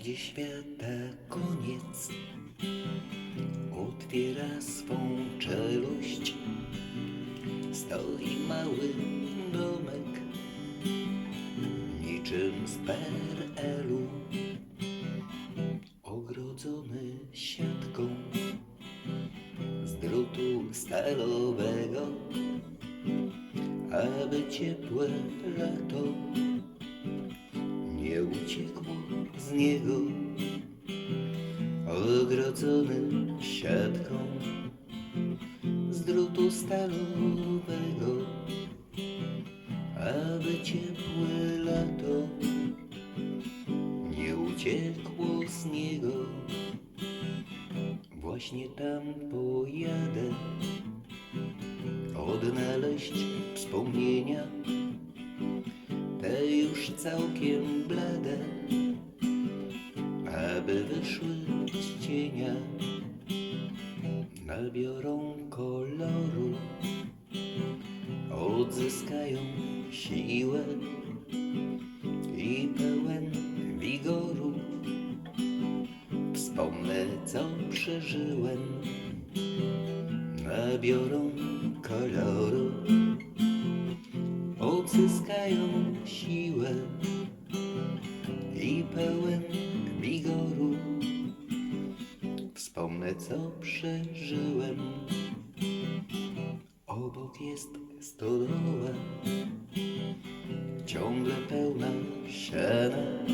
gdzie świata koniec otwiera swą czeluść. Stoi mały domek, niczym z PRL-u, ogrodzony siatką z drutu stalowego, aby ciepłe lato nie uciekło z niego, ogrodzony siatką z drutu stalowego, aby ciepłe lato nie uciekło z niego. Właśnie tam pojadę odnaleźć wspomnienia te już całkiem blade, wyszły z cienia, nabiorą koloru, odzyskają siłę i pełen wigoru. Wspomnę, co przeżyłem, nabiorą koloru. Odzyskają siłę i pełen Wspomnę, co przeżyłem. Obok jest stodoła, ciągle pełna siana.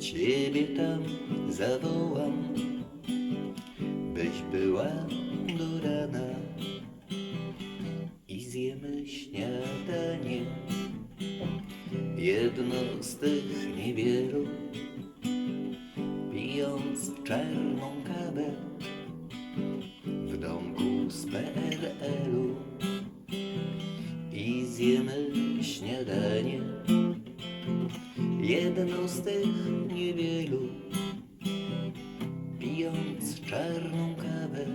Ciebie tam zawołam, byś była do rana i zjemy śniadanie. Jedno z tych niewielu, pijąc czarną kawę w domku z PRL-u. I zjemy śniadanie, jedno z tych niewielu, pijąc czarną kawę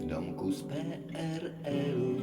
w domku z PRL-u.